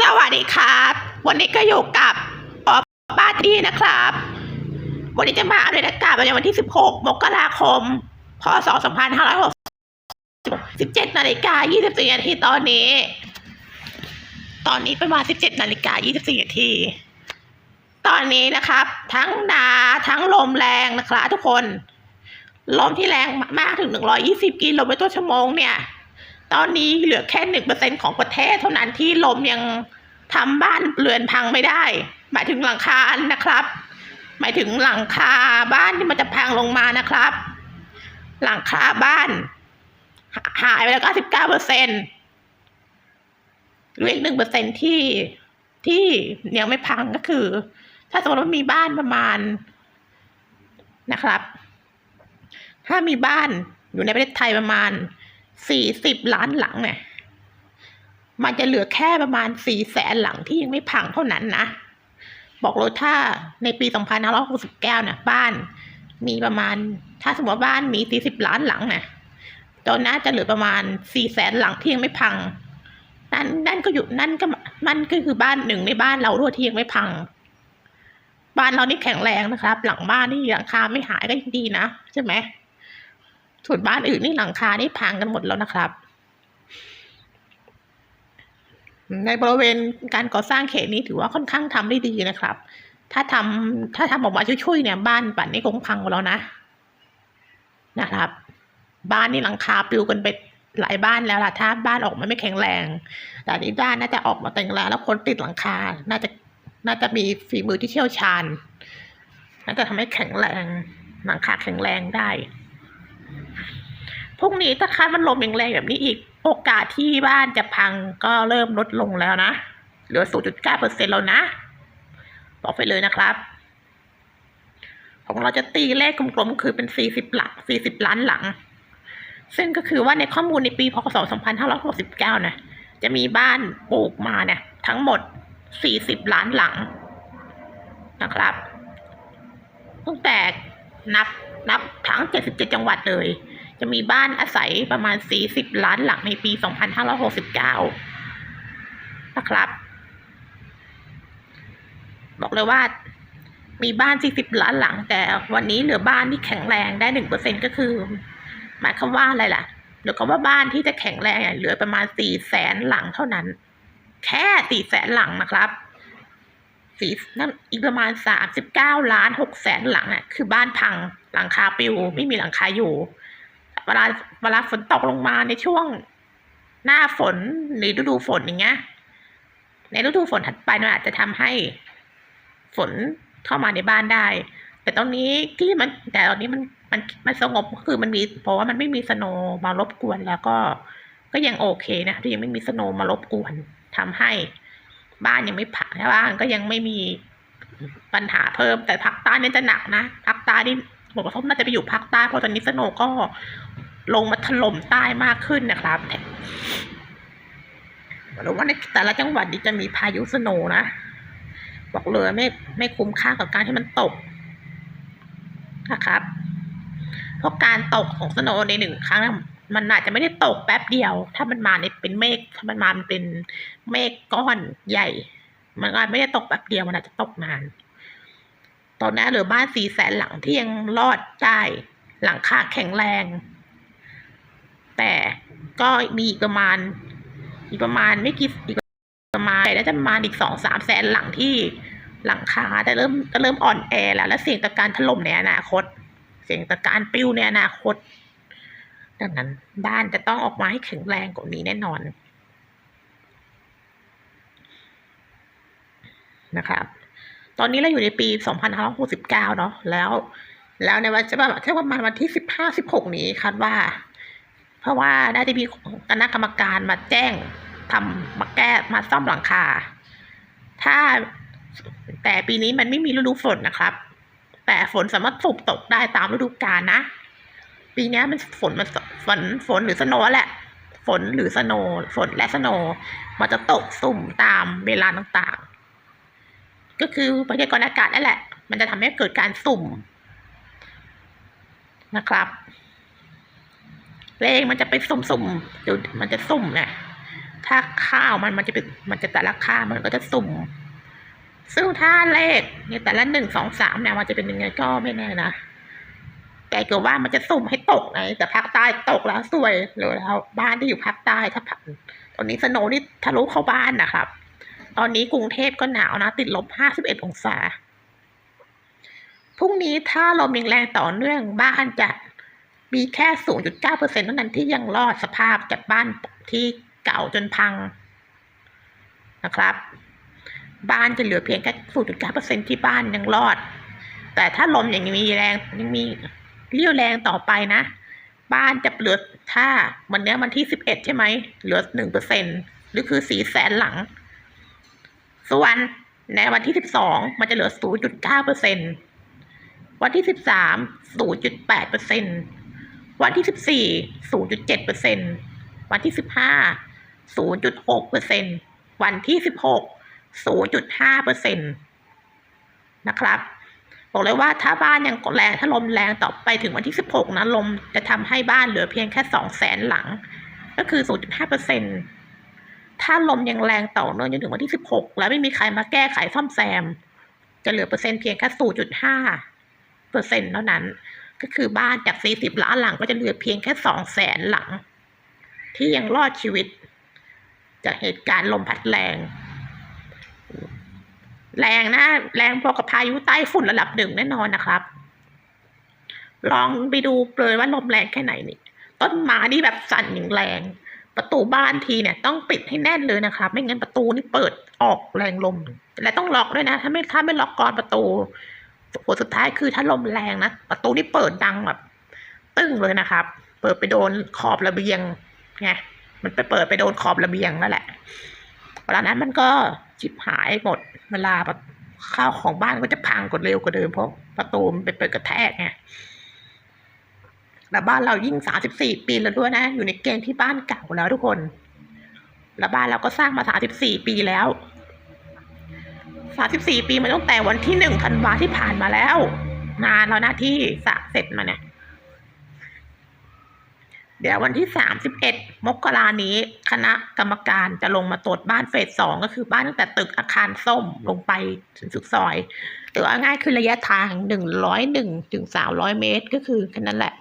สวัสดีครับ วันนี้ก็อยู่กับออบ้าที่นะครับ วันนี้จะมาอัปเดตอากาศประจำวันที่ 16 มกราคม พศ 2560 17นาฬิกา24นาทีตอนนี้ ตอนนี้ประมาณ 17นาฬิกา24นาที ตอนนี้นะครับ ทั้งนาทั้งลมแรงนะครับทุกคน ลมที่แรงมากถึง 120 กิโลเมตรต่อชั่วโมงเนี่ย ตอนนี้เหลือแค่หนึ่งเปอร์เซ็นของประเทศเท่านั้นที่ลมยังทำบ้านเรือนพังไม่ได้ หมายถึงหลังคานะครับ หมายถึงหลังคาบ้านที่มันจะพังลงมานะครับ หลังคาบ้านหหายไปแล้วเก้าสิบเก้าเปอร์เซ็นเหลือหนึ่งเปอร์เซ็นที่ที่ยังไม่พังก็คือ ถ้าสมมติว่ามีบ้านประมาณนะครับ ถ้ามีบ้านอยู่ในประเทศไทยประมาณ สี่สิบล้านหลังเนี่ย มันจะเหลือแค่ประมาณสี่แสนหลังที่ยังไม่พังเท่านั้นนะ บอกเลยถ้าในปีสองพันห้าร้อยหกสิบเก้าเนี่ยบ้านมีประมาณ ถ้าสมมติว่าบ้านมีสี่สิบล้านหลังเนี่ยตอนน่าจะเหลือประมาณสี่แสนหลังที่ยังไม่พัง นั่นนั่นก็อยู่นั่นก็นั่นก็คือบ้านหนึ่งในบ้านเราด้วยที่ยังไม่พัง บ้านเรานี่แข็งแรงนะครับ หลังบ้านนี่หลังคาไม่หายก็ยังดีนะใช่ไหม ส่วนบ้านอื่นนี่หลังคานี่พังกันหมดแล้วนะครับ ในบริเวณการก่อสร้างเขตนี้ถือว่าค่อนข้างทำได้ดีนะครับ ถ้าทำถ้าทำออกมาช่วยๆเนี่ย บ้านป่านนี้คงพังหมดแล้วนะนะครับ บ้านนี่หลังคาปลิวกันไปหลายบ้านแล้วล่ะถ้าบ้านออกมาไม่แข็งแรง แต่นี้บ้านน่าจะออกมาแต่งแรงแล้วคนติดหลังคา น่าจะน่าจะมีฝีมือที่เชี่ยวชาญ น่าจะทำให้แข็งแรง หลังคาแข็งแรงได้ พรุ่งนี้ถ้าคาดมันลมแรงแบบนี้อีก โอกาสที่บ้านจะพังก็เริ่มลดลงแล้วนะ เหลือ 0.9เปอร์เซ็นแล้วนะ บอกไปเลยนะครับ ของเราจะตีเลขกลมๆ คือเป็น 40 หลัก 40 ล้านหลัง ซึ่งก็คือว่าในข้อมูลในปีพศ 2569 นะ จะมีบ้านปลูกมาเนี่ย ทั้งหมด 40 ล้านหลังนะครับตั้งแต่นับนับทั้ง 77 จังหวัดเลย จะมีบ้านอาศัยประมาณ 40 ล้านหลังในปี 2569 นะครับ บอกเลยว่ามีบ้าน 40 ล้านหลัง แต่วันนี้เหลือบ้านที่แข็งแรงได้ 1%ก็คือ หมายความว่าอะไรล่ะหลือคำว่าบ้านที่จะแข็งแรงเนี่ยเหลือประมาณ 4 แสนหลังเท่านั้น แค่ 4 แสนหลังนะครับสี่นั่นอีกประมาณสามสิบเก้าล้านหกแสนหลังอะ คือบ้านพังหลังคาปิวไม่มีหลังคาอยู่ เวลาเวลาฝนตกลงมาในช่วงหน้าฝนหรือฤดูฝนอย่างเงี้ย ในฤดูฝนถัดไปมันอาจจะทำให้ฝนเข้ามาในบ้านได้ แต่ตอนนี้ที่มันแต่ตอนนี้มันมันมันสงบก็คือมันมี เพราะว่ามันไม่มีสโนมารบกวนแล้วก็ก็ยังโอเคนะที่ยังไม่มีสโนมารบกวนทำให้บ้านยังไม่พังบ้านก็ยังไม่มีปัญหาเพิ่มแต่ภาคใต้นี่จะหนักนะภาคใต้นี่ ผลกระทบน่าจะไปอยู่ภาคใต้เพราะตอนนี้สโนก็ลงมาถล่มใต้มากขึ้นนะครับหรือว่าในแต่ละจังหวัดนี่จะมีพายุสโนนะ บอกเลยไม่ไม่คุ้มค่ากับการที่มันตกนะครับเพราะการตกของสโนในหนึ่งครั้งมันอาจจะไม่ได้ตกแป๊บเดียว ถ้ามันมาในเป็นเมฆถ้ามันมาเป็นเมฆก้อนใหญ่ มันอาจไม่ได้ตกแป๊บเดียวมันอาจจะตกนาน ตอนนี้เหลือบ้านสี่แสนหลังที่ยังรอดได้หลังคาแข็งแรง แต่ก็มีอีกประมาณ อีกประมาณไม่กี่อีกประมาณน่าจะประมาณอีกสองสามแสนหลังที่หลังคาจะเริ่มจะเริ่มอ่อนแอแล้ว และเสี่ยงต่อการถล่มในอนาคต เสี่ยงต่อการปลิวในอนาคต ดังนั้นบ้านจะต้องออกมาให้แข็งแรงกว่านี้แน่นอนนะครับ อนนี้เราอยู่ในปี 2569 เนาะแล้ว แล้วในวันจะแบบแค่ประมาณวันที่ 15 16 นี้คาดว่า เพราะว่าได้จะมีคณะกรรมการมาแจ้งทำมาแก้มาซ่อมหลังคา ถ้าแต่ปีนี้มันไม่มีฤดูฝนนะครับ แต่ฝนสามารถสูบตกได้ตามฤดูกาลนะ ปีนี้มันฝนมันฝนฝนหรือสโนแหละ ฝนหรือสโนฝนและสโนมันจะตกสุ่มตามเวลาต่างๆ ก็คือพยากรณ์อากาศนั่นแหละ มันจะทำให้เกิดการสุ่มนะครับ เลขมันจะไปสุ่มๆเดี๋ยวมันจะสุ่มเนี่ยถ้าข้าวมันมันจะเป็นมันจะแต่ละค่ามันก็จะสุ่ม ซึ่งถ้าเลขเนี่ยแต่ละหนึ่งสองสามเนี่ยมันจะเป็นยังไงก็ไม่แน่นะ แต่เกิดว่ามันจะสุ่มให้ตกไงแต่ภาคใต้ตกแล้วสวยเลยแล้วบ้านที่อยู่ภาคใต้ถ้าผักตอนนี้สโนนี่ทะลุเข้าบ้านนะครับ ตอนนี้กรุงเทพก็หนาวนะ ติดลบห้าสิบเอ็ดองศา พรุ่งนี้ถ้าลมยังแรงต่อเนื่องบ้านจะมีแค่ 0.9%เท่านั้นที่ยังรอดสภาพจากบ้านที่เก่าจนพังนะครับ บ้านจะเหลือเพียงแค่ 0.9%ที่บ้านยังรอด แต่ถ้าลมยังมีแรงยังมีเรี่ยวแรงต่อไปนะ บ้านจะเหลือถ้าวันนี้วันที่ 11 ใช่ไหมเหลือ 1%หรือคือ 4 แสนหลัง ส่วนในวันที่ 12 มันจะเหลือ 0.9%วันที่ 13 0.8%วันที่ 14 0.7%วันที่ 15 0.6%วันที่ 16 0.5%นะครับบอกเลยว่าถ้าบ้านยังแรงถ้าลมแรงต่อไปถึงวันที่ 16 นะลมจะทำให้บ้านเหลือเพียงแค่ 2 แสนหลัง ก็คือ 0.5% ถ้าลมยังแรงต่อเนื่องจนถึงวันที่ 16 แล้วไม่มีใครมาแก้ไขซ่อมแซม จะเหลือเปอร์เซ็นต์เพียงแค่ 0.5เปอร์เซ็นต์เท่านั้น ก็คือบ้านจาก 40 ล้านหลังก็จะเหลือเพียงแค่ 2 แสนหลัง ที่ยังรอดชีวิต จากเหตุการณ์ลมพัดแรง แรงนะ แรงพอกับพายุใต้ฝุ่นระดับหนึ่งแน่นอนนะครับ ลองไปดูเลยว่าลมแรงแค่ไหนนี่ ต้นไม้นี่แบบสั่นอย่างแรง ประตูบ้านทีเนี่ยต้องปิดให้แน่นเลยนะครับไม่งั้นประตูนี่เปิดออกแรงลม และต้องล็อกด้วยนะ ถ้าไม่ถ้าไม่ล็อกกรอนประตูผลสุดท้ายคือถ้าลมแรงนะประตูนี่เปิดดังแบบ ตึ้งเลยนะครับ เปิดไปโดนขอบระเบียงไงมันไปเปิดไปโดนขอบระเบียงนั่นแหละเวลานั้นมันก็จิบหายหมดเวลาแบบข้าวของบ้านก็จะพังกว่าเร็วกว่าเดิมเพราะประตูมันไปเปิดกระแทกไง แล้วบ้านเรายิ่งสามสิบสี่ปีแล้วด้วยนะ อยู่ในเกณฑ์ที่บ้านเก่าแล้วทุกคน แล้วบ้านเราก็สร้างมาสามสิบสี่ปีแล้วสามสิบสี่ปีมาตั้งแต่วันที่หนึ่งธันวาที่ผ่านมาแล้ว นานแล้วนะที่สะเสร็จมาเนี่ย เดี๋ยววันที่สามสิบเอ็ดมกรานี้ คณะกรรมการจะลงมาตรวจบ้านเฟสสองก็คือบ้านตั้งแต่ตึกอาคารส้มลงไปถึงสุดซอยหรือว่าง่ายคือระยะทางหนึ่งร้อยหนึ่งถึงสามร้อยเมตรก็คือแค่นั้นแหละ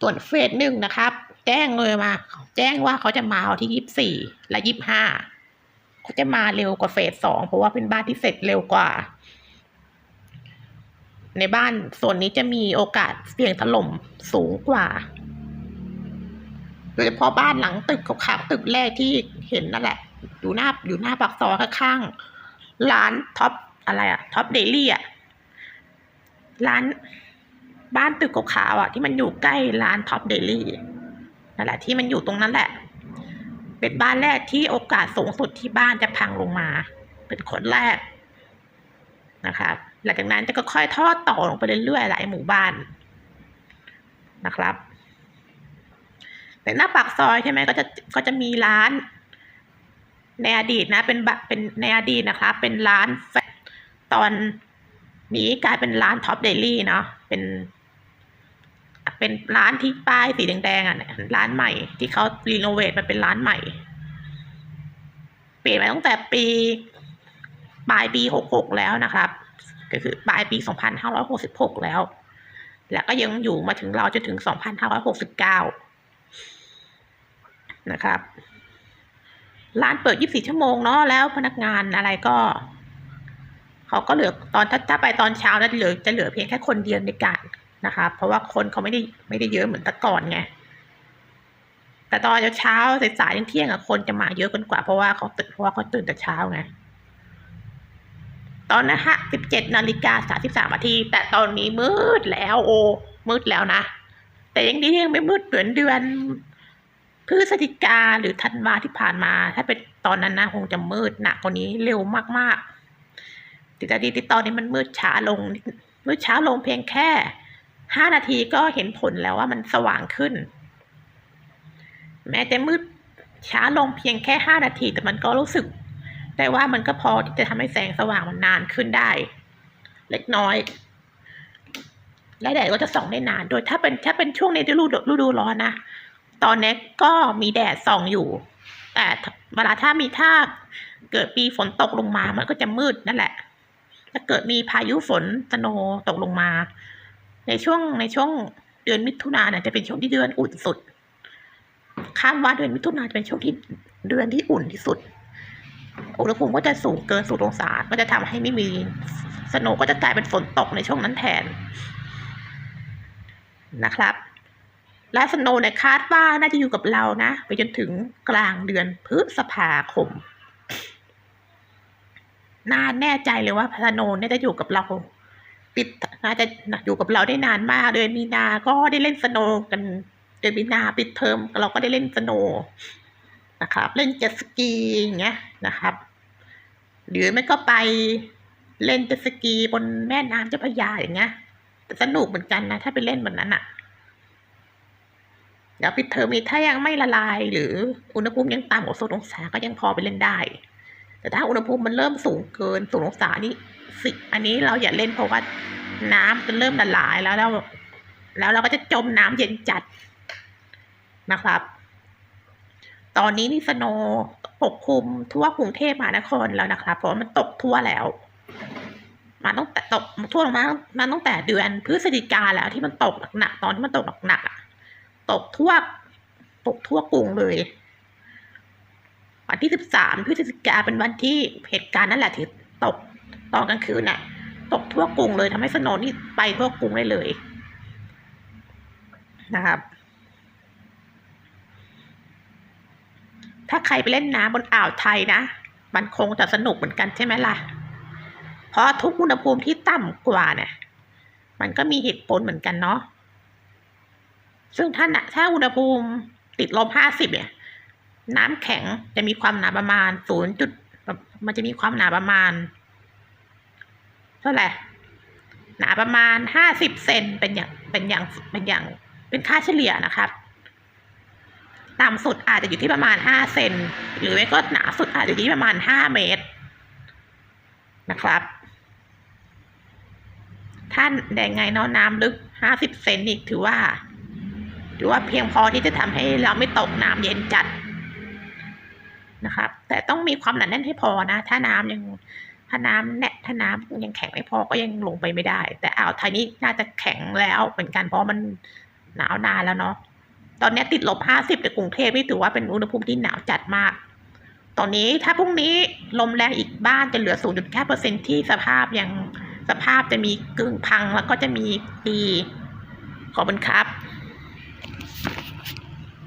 ตรวจเฟสหนึ่งนะครับ แจ้งเลยมา แจ้งว่าเขาจะมาที่ยี่สิบสี่และยี่สิบห้าเขาจะมาเร็วกว่าเฟสสองเพราะว่าเป็นบ้านที่เสร็จเร็วกว่า ในบ้านส่วนนี้จะมีโอกาสเสี่ยงถล่มสูงกว่าโดยเฉพาะบ้านหลังตึกขาวๆตึกแรกที่เห็นนั่นแหละ อยู่หน้าอยู่หน้าปากซอยข้างๆร้านท็อปอะไรอะท็อปเดลี่อะร้าน บ้านตึกขาวๆอะที่มันอยู่ใกล้ร้านท็อปเดลี่นั่นแหละที่มันอยู่ตรงนั้นแหละ เป็นบ้านแรกที่โอกาสสูงสุดที่บ้านจะพังลงมา เป็นคนแรกนะครับหลังจากนั้นจะก็ค่อยทอดต่อลงไปเรื่อยๆหลายหมู่บ้านนะครับ แต่หน้าปากซอยใช่ไหมก็จะก็จะมีร้าน ในอดีตนะ เป็นบะเป็นในอดีตนะคะเป็นร้านแฟตอนนี้กลายเป็นร้านท็อปเดลี่เนาะเป็น เป็นร้านที่ป้ายสีแดงๆอะเนี่ยร้านใหม่ ที่เขารีโนเวทมันเป็นร้านใหม่ เปลี่ยนมาตั้งแต่ปีปลายปีหกหกแล้วนะครับ ก็คือปลายปีสองพันห้าร้อยหกสิบหกแล้ว แล้วก็ยังอยู่มาถึงเราจนถึงสองพันห้าร้อยหกสิบเก้านะครับ ร้านเปิด24ชั่วโมงเนาะแล้วพนักงานอะไรก็เขาก็เหลือตอนถ้าถ้าไปตอนเช้าแล้วเหลือจะเหลือเพียงแค่คนเดียวในการ นะคะ เพราะว่าคนเขาไม่ได้ไม่ได้เยอะเหมือนแต่ก่อนไงแต่ตอนเช้าสายๆเที่ยงอะคนจะมาเยอะกันกว่าเพราะว่าเขาตื่นเพราะว่าเขาตื่นแต่เช้าไงตอนนั้นฮะ17นาฬิกา33นาที แต่ตอนนี้มืดแล้วโอ้มืดแล้วนะ แต่ยังดีที่ยังไม่มืดเหมือนเดือนพฤศจิกาหรือธันวาที่ผ่านมา ถ้าเป็นตอนนั้นนะคงจะมืดหนักกว่านี้เร็วมากๆแต่ดีที่ตอนนี้มันมืดช้าลงมืดช้าลงเพียงแค่ ห้านาทีก็เห็นผลแล้วว่ามันสว่างขึ้น แม้จะมืดช้าลงเพียงแค่ห้านาที แต่มันก็รู้สึกได้ว่ามันก็พอที่จะทำให้แสงสว่างมันนานขึ้นได้ เล็กน้อย และแดดก็จะส่องได้นาน โดยถ้าเป็นถ้าเป็นช่วงในฤดูฤดูร้อนนะตอนนี้ก็มีแดดส่องอยู่ แต่เวลาถ้ามีถ้าเกิดมีฝนตกลงมา มันก็จะมืดนั่นแหละ ถ้าเกิดมีพายุฝนสโนตกลงมา ในช่วงในช่วงเดือนมิถุนาเนี่ยจะเป็นช่วงที่เดือนอุ่นสุดคาดว่าเดือนมิถุนาจะเป็นช่วงที่เดือนที่อุ่นที่สุด อุณหภูมิก็จะสูงเกินศูนย์องศาก็จะทำให้ไม่มีสโนว์ก็จะกลายเป็นฝนตกในช่วงนั้นแทนนะครับ และสโนว์เนี่ยคาดว่าน่าจะอยู่กับเรานะไปจนถึงกลางเดือนพฤษภาคมน่าแน่ใจเลยว่าสโนว์เนี่ยจะอยู่กับเรา ติดน่าจะอยู่กับเราได้นานมาก เดือนมีนาก็ได้เล่นสโนว์กันเดือนมีนาปิดเทอมเราก็ได้เล่นสโนว์นะครับ เล่นเจ็ตสกีอย่างเงี้ยนะครับ หรือไม่ก็ไปเล่นเจ็ตสกีบนแม่น้ำเจ้าพระยาอย่างเงี้ยสนุกเหมือนกันนะ ถ้าไปเล่นแบบนั้นอะเดี๋ยวปิดเทอมนี้ถ้ายังไม่ละลาย หรืออุณหภูมิยังต่ำกว่าศูนย์องศาก็ยังพอไปเล่นได้ แต่ถ้าอุณหภูมิมันเริ่มสูงเกินศูนย์องศานี่ สิอันนี้เราอย่าเล่นเพราะว่าน้ำจะเริ่มละลายแล้วแล้วแล้วเราก็จะจมน้ำเย็นจัดนะครับ ตอนนี้นี่สโนปกคลุมทั่วกรุงเทพมหานครแล้วนะครับเพราะมันตกทั่วแล้ว มาตั้งแต่ตกทั่วลงมามาตั้งแต่เดือนพฤศจิกาแล้วที่มันตกหนักตอนที่มันตกหนักตกทั่วตกทั่วกรุงเลย วันที่สิบสามพฤศจิกาเป็นวันที่เหตุการณ์นั่นแหละที่ตก ตอนกลางคืนน่ะ ตกทั่วกรุงเลยทำให้สโนว์นี่ไปทั่วกรุงได้เลยนะครับ ถ้าใครไปเล่นน้ำบนอ่าวไทยนะ มันคงจะสนุกเหมือนกันใช่ไหมล่ะ เพราะทุกอุณหภูมิที่ต่ำกว่าเนี่ย มันก็มีเหตุผลเหมือนกันเนาะ ซึ่งถ้าน่ะถ้าอุณหภูมิติดลบห้าสิบเนี่ย น้ำแข็งจะมีความหนาประมาณศูนย์จุด มันจะมีความหนาประมาณ เท่าไหร่หนาประมาณห้าสิบเซนเป็นอย่างเป็นอย่างเป็นอย่างเป็นค่าเฉลี่ยนะครับต่ำสุดอาจจะอยู่ที่ประมาณห้าเซนหรือไม่ก็หนาสุดอาจจะอยู่ที่ประมาณห้าเมตรนะครับท่านแดงไงเนาะน้ำลึกห้าสิบเซนอีกถือว่า ถือว่าเพียงพอที่จะทำให้เราไม่ตกน้ำเย็นจัดนะครับ แต่ต้องมีความหนาแน่นให้พอนะ ถ้าน้ำยัง ถ้าน้ำแน่ถ้าน้ำยังแข็งไม่พอก็ยังลงไปไม่ได้ แต่อ่าวไทยนี่น่าจะแข็งแล้วเหมือนกันเพราะมันหนาวนานแล้วเนาะตอนนี้ติดลบห้าสิบในกรุงเทพนี่ถือว่าเป็นอุณหภูมิที่หนาวจัดมาก ตอนนี้ถ้าพรุ่งนี้ลมแรงอีกบ้านจะเหลือ0.5เปอร์เซ็นที่สภาพยังสภาพจะมีกึ่งพังแล้วก็จะมีดีขอบคุณครับ